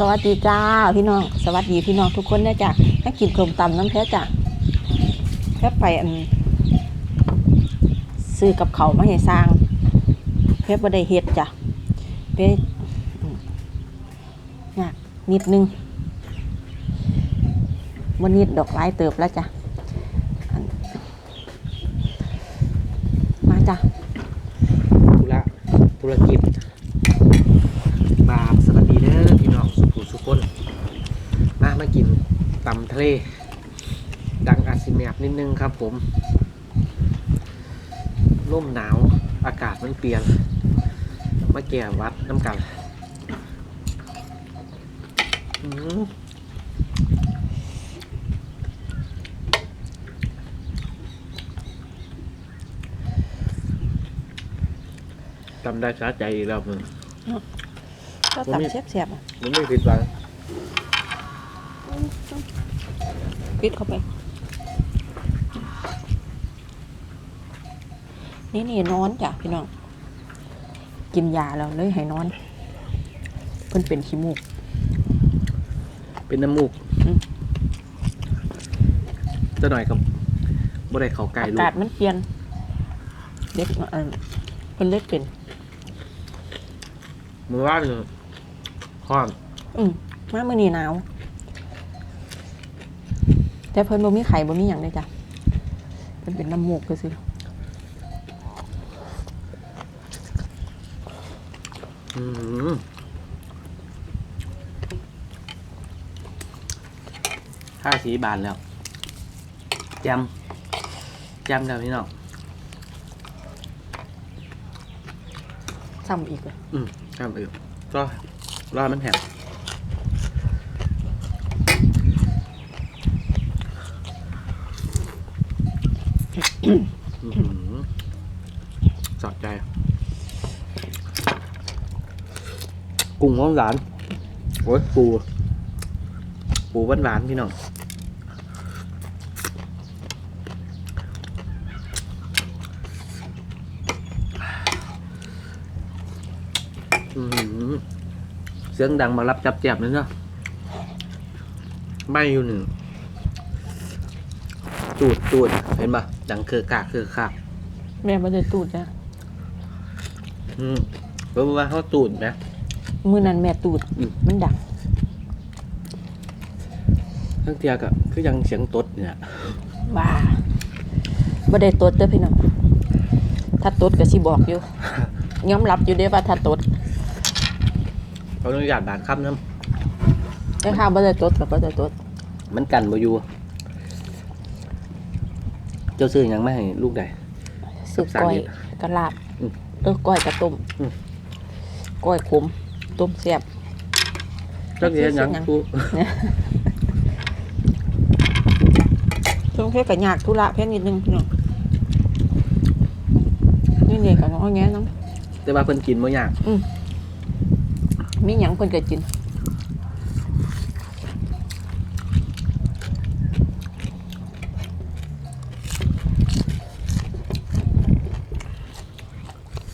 สวัสดีจ้าพี่น้อง สวัสดีพี่น้องทุกคนนะจ้ะให้กินขนมตำน้ำแพ้จ้ะแค่ไปอันซื้อกับเขามาให้สร้างแค่บ่ได้เฮ็ดจ้ะแพ้อืมยากนิดนึงวันนี้ดอกไม้เติบแล้วจ้ะอันมาจ้ะ ธุระธุรกิจบาปสวัสดีเด้อพี่น้องสุขุสุขคนมามากินตำทะ เล ดังอาซิเมียบนิดนึงครับผมร่มหนาวอากาศมันเปลี่ยน มาแก่วัดน้ำกันอื้อหือจำได้ช้าใจอีกแล้วมึงก็ผมมีตำแซ่บๆอะ มันไม่ผิดหวัง ปิดเข้าไป นี่นี่นอนจ้ะพี่น้อง กินยาแล้วเลยให้นอน เพิ่นเป็นขี้มูก เป็นน้ำมูกอืมจะหน่อยครับบ่ได้เข้าใกล้อาลูกากศมันเปลี่ยน เด็กเออเพิ่นเล็กเป็น มือว่าเลยห้อน อืมมามื้อนี้หนาว แต่เพิ่นบ่มีไข่บ่มีหยังเลยจ้ะเพิ่นเป็นน้ำมูกก็ซื่ออืมห้าสีบานแล้วแจมแจมแล้วพี่น้อง ซ้ำอีกเลยอืมแจมอีกก็รอมันแห้งอื้อหือ สอดใจ กุ้งหวานหวานโอ้ยปู ปูหวานหวานพี่น้องอื้อหือเสียงดังมารับจับแจบเลยเนาะไม่อยู่หนึ่งตูดตูดเห็นปะ ดังเครือกากเครือกากแม่บ่ได้ตูดจ้ะอืมเพราะว่าเขาตูดนะมื้อนั้นแม่ตูดอืมมันดังทั้งเทียกับคือยังเสียงตดเนี่ยว่าบ่ได้ตดเด้อพี่น้องถ้าตดก็สิบอกอยู่ยอมรับอยู่เด้ว่าถ้าตดเขาต้องอยากด่านคำน้แต่ถ้าบ่ได้ตดก็บ่ได้ตดำมันกันบ่อยู่ เจ้าซื้อหยังไม่ให้ลูกใดซื้อสาก้อยเหตุกะลาบอืมเออก้อยกะต้มอืม ก้อยขมต้มแซ่บ เจ้าเสียหยังซื้อหยังกูช่วงเทศก็ยากธุระเพียงนิดนึงพี่น้องนี่นี่ก็ง้อแงน้อง แต่ว่าเพิ่นกินบ่ยาก มีหยังเพิ่นก็กิน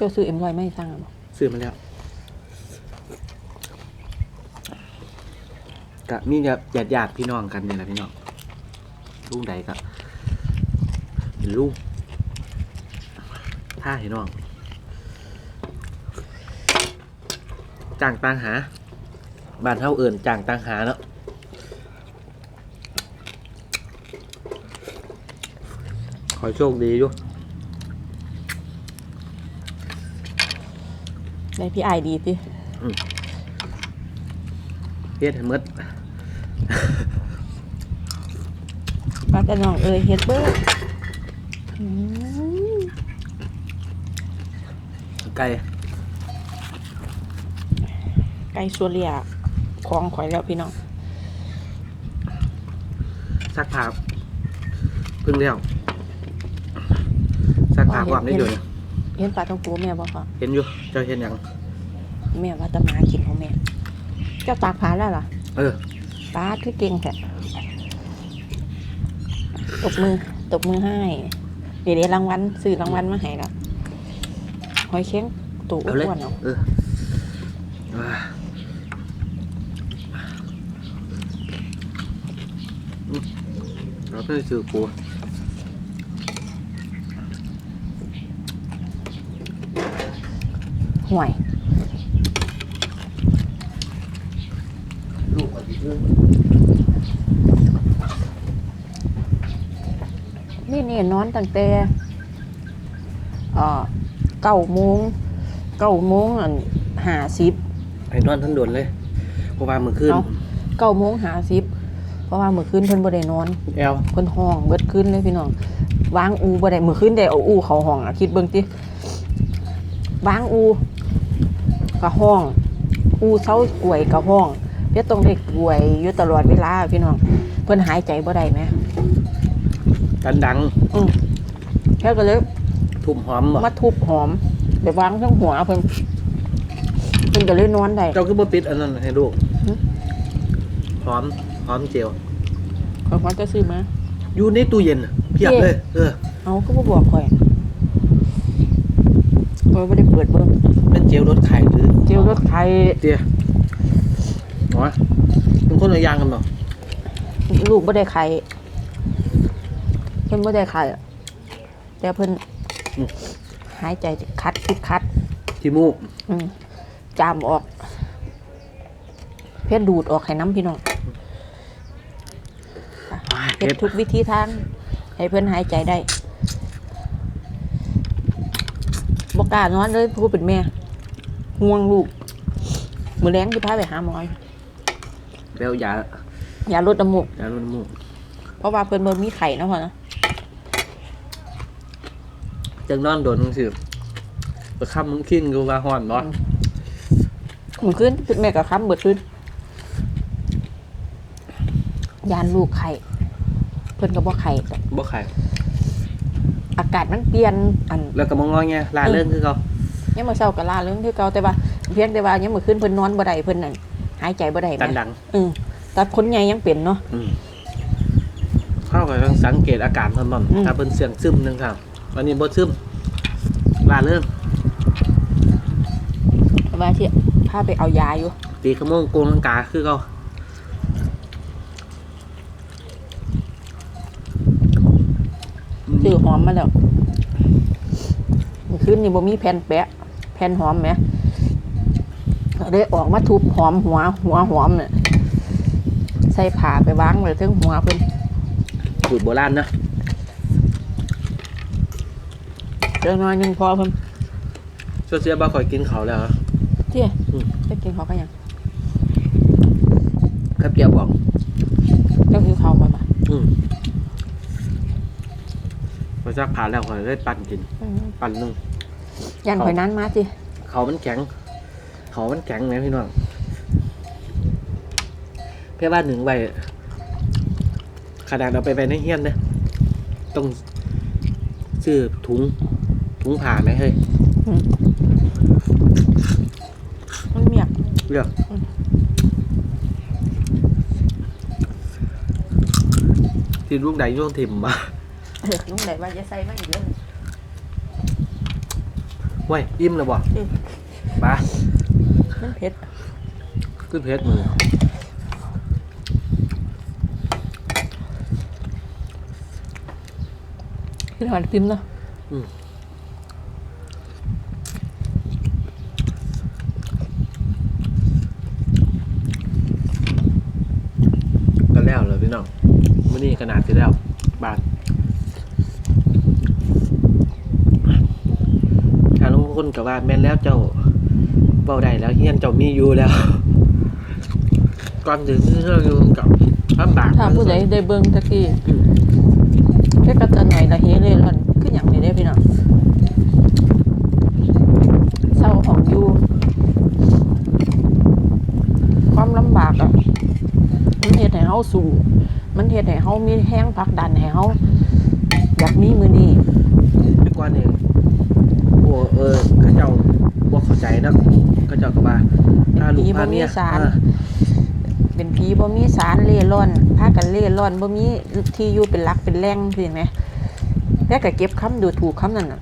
เจ้าซื้อเอ็มรอยไม่สร้างหรอซื้อมาแล้วกะมีญาติญาติญาติพี่น้องกันนี่แหละพี่น้องลูกใดก็เป็นลูกถ้าให้น้องจ้างตังหาบ้านเฮาเอิ่นจ้างตังหาเนาะขอโชคดีอยู่ ได้พี่ไอายดีติเฮ็ดให้หมดป้าแต่น้องเอ้ยเฮ็ดเบิดอืมไก่ไก่ซัวเลียของข่อยแล้วพี่น้องซักผ้าเพึ่งแล้วซักผ้าความได้อยู่เนี่ย เห็นปลาต้องปูแม่บ่คะเห็นอยู่เจ้าเห็นยังแม่ว่าแตะมากินของแม่ เจ้าตากผ้าแล้วล่ะเออปลาคือเก่งแท้ตบมือตบมือให้เดี๋ยวได้รางวัลซื้อรางวัลมาให้แล้วหอยเช้งตู่เอาเลยอ้วนๆเอาเอออ่าอืมเราเพิ่งซื้อปู ห่วยลูกอันนี้เพิ่งนี่นี่นอนตั้งแต่เอ่อเก้าโมงเก้าโมงอันห้าสิบไอ้นอนทั้งโดนเลยเพราะว่ามือขึ้นเอ้าเก้าโมงห้าสิบเพราะว่าเมื่อคืนเพิ่นบ่ได้นอนแอลเพิ่นห้องเบิดคืนเลยพี่น้องวางอูบ่ได้เมื่อคืนได้เอาอูเข้าห้องอะคิดเบิ่งติวางอู ก็ห้อง อูเซากล้วยก็ห้องเพิ่นต้องได้กล้วยอยู่ตลอดเวลาพี่น้องเพิ่นหายใจบ่ได้แหมกันดังอือแค่ก็เลยทุ่มหอมบ่มาทุบหอมไปวางทั้งหัวเพิ่นเพิ่นก็เลยนอนได้เจ้าคือบ่ปิดอันนั้นให้ลูกหึหอมหอมเจียวข่อยว่าจะซื้อมาอยู่ในตู้เย็นน่ะเพียบเย่เลย เออเอาก็บ่บอกข่อยข่ อยบ่ได้เปิดเบิ่งเป็นเจลรสไข่หรือเจียวรถไทยเตี้ยอ๋อเป็นคนละอย่างกันเนาะลูกบ่ได้ไข่เพิ่นบ่ได้ไข่แต่เพิ่นหายใจคัดคิดคัดที่มูกอืมจามออก เพิ่นดูดออกให้น้ำพี่น้องเผ็เฮ็ดดทุกวิธีทาง ให้เพิ่นหายใจได้ บ่กล้านอนเลยผู้เป็นแม่ห่วงลูกมื้อแลงสิพาไปหาหมอแปลวยา ยาลดน้ำมูกยาลดน้ำมูกเพราะว่าเพิ่นบ่มีไข่เนาะพ่อเนาะจังนอนโดนมึงสิประคับมึงขิ้นกูว่าฮ้อนบ่มื้อคืนแม่ก็ค้ำเบิดคืนยานลูกไข่เพิ่นก็บ่ไข่บ่ไข่อากาศมันเปลี่ยนอันแล้วก็มองงอแงลาเรื่องคือเขายามมื้อเช้าก็ลาเรื่องคือเก่าแต่ว่าเพียงแต่ว่ายามมื้อคืนเพิ่นนอนบ่ได้เพิ่นนั่นหายใจบ่ได้กันแม่ดัง อือแต่คนใหญ่ยังเป็นเนาะอืมเข้าก็ต้องสังเกตอาการเพิ่นบ่อืมถ้าเพิ่นเสียงซึมหนึงครับอันนี้บ่ซึมลาเรื่องว่าที่พาไปเอายาอยู่ตีขโมงโกงลังกาคือเขา ซื้อหอมมาแล้วมื้อคืนนี่บ่มีแผ่นแปะ แผ่นหอมแหมเลยออกมาทุบหอมหัว หัวหอมเนี่ยใส่ผ้าไปวางไว้เทึงหัวเพิ่นสูตรโบราณนะเดี๋ยวน้อยหนึงพอเพิ่นเสื้อเสียบ่ค่อยกินเขาวแล้วเหรอเที่ยอืมจะกินเขาวกันยังครับเกียวบอกเจ้ากินข้าวก่อนปะอืม พอจักผ่านแล้วข่อยได้ปั่นกินปั่นหนึง ยันข่อยนั้นมาสิเขามันแข็ง เขามันแข็งไหมพี่น้องเพื่อบ้านหนึ่งใบขนาดเอาไปไปในเฮียนเนี่ยต้องซื้อถุง ถุงผ่าไหมเฮ้ย มันเมียก เลือกอืม ที่ลูกใดโยนถิ่มมา เออลุงไหนว่าจะใส่มาอีกเรื่องเว้ยอิ่มแล้วบ่อืมปะมันเผ็ดขึ้นเพชรมือขึ้นหอนพิมพ์เนาะก็แล้วเลยพี่น้องมื่อนี้ขนาดที่แล้ว บาทางลุงคนกับว่าแม่นแล้วเจ้าเบาได้แล้วเฮียนเจ้ามีอยู่แล้วก่อนถึงที่เราอยู่กับลำบากถ้าผู้ใดได้เบิ่งตะกี้แค่กระจะหน่อยละเฮเลยร่อนคืออย่างนี้ได้อพี่น้องเศร้าของอยู่ความลำบากอะมันเฮ็ดให้เฮาสู้มันเฮ็ดให้เฮามีแห้งผลักดันให้เฮาอยากมีมือนี้ดีกว่านี่โอ้เออเขาเจ้าบ่เข้าใจนะเขาเจ้าก็ว่าถ้าลูกพาเมียผีบ่มีสารอ่าเป็นผีบ่มีสารเล่ร่อนพากันเล่ร่อนบ่มีที่อยู่เป็นหลักเป็นแหล่งสิแหมแต่ก็เก็บคำดูถูกคำนั้นน่ะ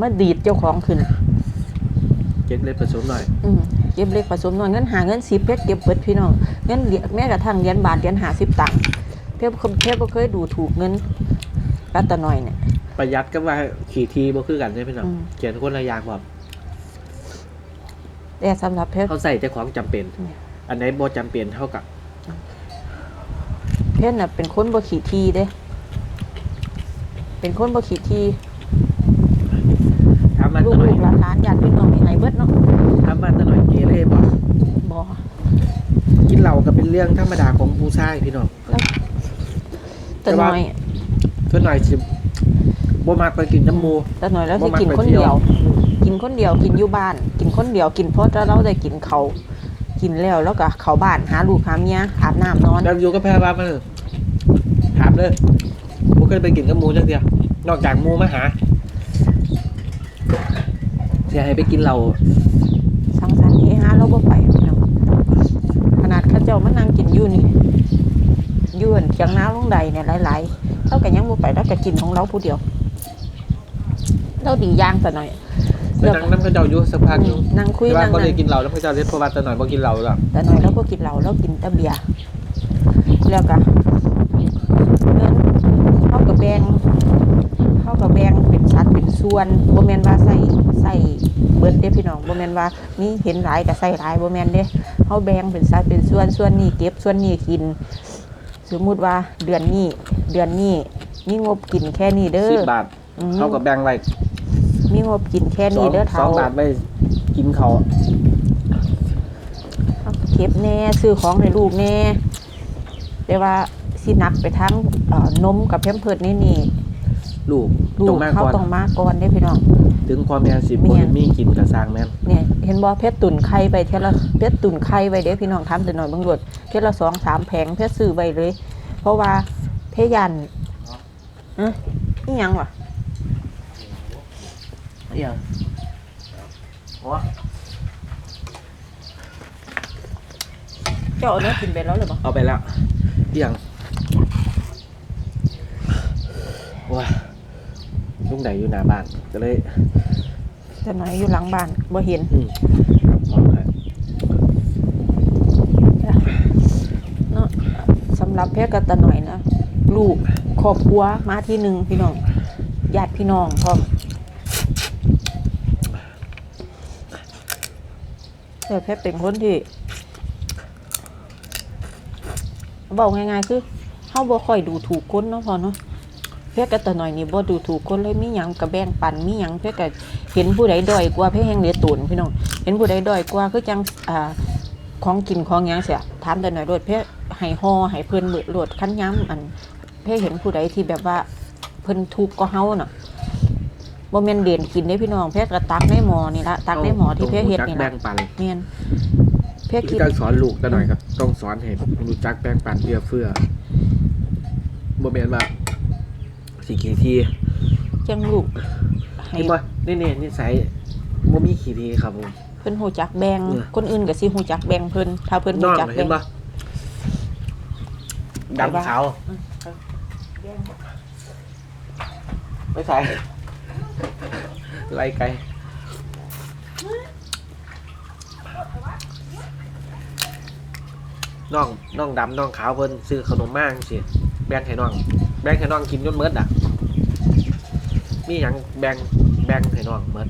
มาดีดเจ้าของขึ้นเก็บเล็ดผสมหน่อยอืมเก็บเล็กผสมน้อยเงินหาเงินสิเพชรเก็บเบิดพี่น้องเงินเหรียญแม้กระทั่งเหรียญบาทเหรียญหาสิบตังค์เพชรเพชรบ่เคยดูถูกเงินรัตน้อยเนี่ย ประหยัดก็ว่าขี่ทีบ่คือกันใช่ไหมพี่น้องอืม เขียนคนละอย่างบอกแต่สำหรับเพชร เขาใส่แต่ของจำเป็น อืม อันไหนบ่จำเป็นเท่ากับเพชรน่ะเป็นคนบ่ขี้ทีเด้ เป็นคนบ่ขี้ทีถามมันลูตะกหน่อยลูกหลานหลานญาติพี่น้องนี่ให้เบิดเนาะถามมันตะหน่อยเกเรบ่บ่กินเหล้าก็เป็นเรื่องธรรมดาของผู้ชายพี่น้อง แต่น้อยเพื่อนหน่อยสิ บ่มักไปกินน้ำหมู แต่น้อยแล้วบ่สิมักินไปคนที่เดียว กินคนเดียวกินอยู่บ้าน กินคนเดียวกินเพราะจะเราได้กินเขาวกินแล้วแล้วก็เข้าบ้านหาลูกหาเมียอาบน้ำนอน แล้วอยู่ก็แพ้บ้านมาเลยถามเลยบ่เคยไปกินกับหมูจังเดียวนอกจากหมูมาหาเสียให้ไปกินเหล้าสังสรรค์เฮฮาเราบ่ไปพี่น้องขนาดเข้าเจ้ามานั่งกินอยู่นี่อยืนเถียงน้าลงใดเนี่ยหลายๆเราก็ยังบ่ไปเราก็กินของเราผู้เดียว เราดีอย่างซะหน่อยไปนั่งน้ำกระเจ้าอยู่สักพักหนึงนั่งคุยแต่ว่านั่งก็เลนั่ยงกินเหล้าแล้วพระเจ้าเล็ดเพราะว่าแต่หน่อยบ่กินเหล้าหรอกแต่หน่อยเราก็กินเหล้าเรากินแต่เบียร์แล้วก็เงินเขากับแบงเขากับแบงเป็นชัดเป็นส่วนบ่แม่นว่าใส่ใส่เบิดเด้พี่น้องบ่แม่นว่ามีเห็นหลายก็ใส่หลายบ่แม่นเด้เขาแบงเป็นชัดเป็นส่วนส่วนนี้เก็บส่วนนี้กิน สมมุติว่าเดือนนี้เดือนนี้มีงบกินแค่นี้เด้สิอบบาทอืม เขากับแบ่งไว้ มีงบกินแค่สอนี้งเด้อสอเท่างบาทไว้กินเขาวเก็บแน่ซื้อของให้ลูกแน่แต่ว่าสิหนักไปทั้งเอ่อนมกับแพมเพิร์ดนี่นี่ลูกลูต้องกมากเขาก่อนต้องมาก่อนได้พี่น้อง ถึงความแม่นสิบแม่บ่นได้มีกินกับสร้างแม่นเนี่ยเห็นบ่เพชรตุ่นไข่ไปเทยละเพชรตุ่นไข่ไว้เด้พี่น้องทำแต่หน่อยเบางรวดเพชรละสองสามแผงเพชรซื้อไว้เลย เพราะว่าเพชรยันอะนี่ยังวะเอียงโอ้เจ้าเอาเนื้อกินไปแล้วหรือเปล่าเอาไปแล้วเอียงว้าลุงไหนอยู่หน้าบ้านก็เลยแต่หน่อยอยู่หลังบ้านบ่เห็นอืมมองให้เนาะสำหรับเพชรกับตาหน่อยนะ ลูกครอบครัวมาที่หนึ่งพี่น้องญาติพี่น้องพร้อม แต่เพชรเป็นคนที่บอกง่ายๆคือเฮาบ่ค่อยดูถูกคนเนาะพอเนาะเพชรกับตาหน่อยนี่บ่ดูถูกคนเลยมีหยังก็แบ่งปันมีหยังเพชรก็เห็นผู้ใดด้อยกว่าเพชรแห่งเหลือตุนพี่น้องเห็นผู้ใดด้อยกว่าคือจังอ่าของกินของหยังเสียถามแต่หน่อยรถเพ่ให้ห่อให้เพิ่นเบิดรถคันย้ำอันเพ่เห็นผู้ใดที่แบบว่าเพิ่นทุกข์ก็เฮาเน่ะ บ่แม่นเด่นกินได้พี่น้องเพ่ก็ตักในหม้อนี่ละตักในหม้อที่เพ่เฮ็ดนี่แบ่ละงปันแม่นเพ่วิคิธีดการสอนลูกกันหน่อยครับ ต้องสอนให้รู้จักแบ่งปันเพื่อเฟื่อบ่แม่นว่าสิขี้ทีจังลูกให้เห็นบ่นี่นี่นิสัยบ่มีขี้ทีครับผม เพิ่นฮู้จักแบ่งเออคนอื่นก็สิฮู้จักแบ่งเพิ่นถ้าเพิ่นน้ฮู้องจักเห็แบ่นง บ่ดำขาวไม่ใส่ ไล่ไกลน้องน้องดำน้องขาวเพิ่นซื้อขนมมากสิแบ่งให้น้อง แบ่งให้น้องกินจนเมิดอะ มีหยังแบ่งแบ่งให้น้องเมิด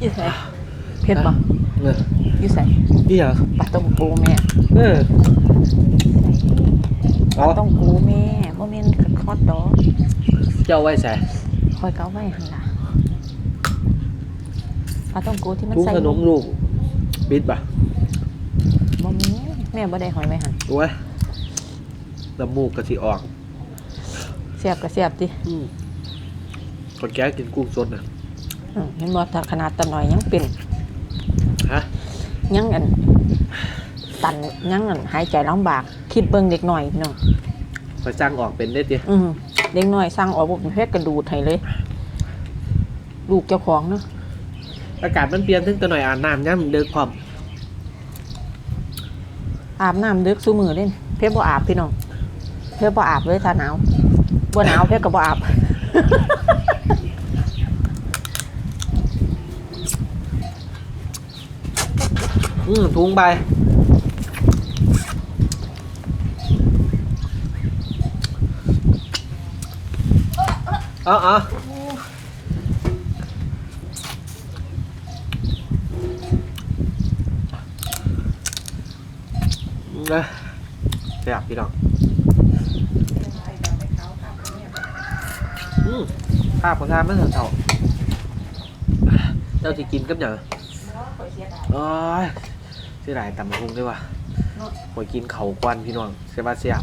อยู่ไสเผ็ดบ่เอออยู่ไสนี่เหรอปลาต้องโกแม่เออ ปลาต้องโกแม่บ่แม่นฮอตดอกเจ้าไว้ใส่คอยเกาไว้หันละปลาต้องโกที่มันถุงใส่ขนมลูกบิดป่ะบ่มีแม่บ่ได้หอยไว้หั่นโอ้ยน้ำมูกกะทิออกเสียบก็เสียบติอืมคนแก่กินกุ้งสดน่ะ อืมเห็นบ่ถ้าขนาดตะหน่อยยังเป็นฮะ ยังอันตันยังอันหายใจลำบาก คิดเบิ่งเด็กหน่อยพี่น้องพอจ้างออกเป็นได้ติอืมเด็กน้อยสั่งออกบ่เป็นเพชรกระดูดให้เลย ลูกเจ้าของเนาะอากาศมันเปลี่ยนถึงตัวหน่อยอ่านน้ำย่ำเดิกพร้อมอาบน้ำดึกซุมือเล่นเพชรบ่อาบพี่น้องเพชรบ่อาบเลยถ้าหนาวบ่หนาวเพชรก็บ่อาบอืมทุงใบ เอาเอานะแซ่บพี่น้องอืมข้าวของทานไม่เถอะเถ่าเจ้าที่กินกับอย่างโอ้ยเสียดายตำบักหุ่งด้วยว่ะหอยกินเขาควันพี่น้องเสียบาเสียบ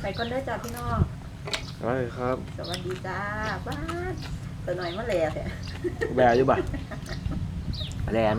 ไปก่อนเด้อจ้าพี่น้อง เอ้ยครับ สวัสดีจ้าบ้านตัวหน่อยมาแลแท้ แบร์อยู่ป่ะแบร์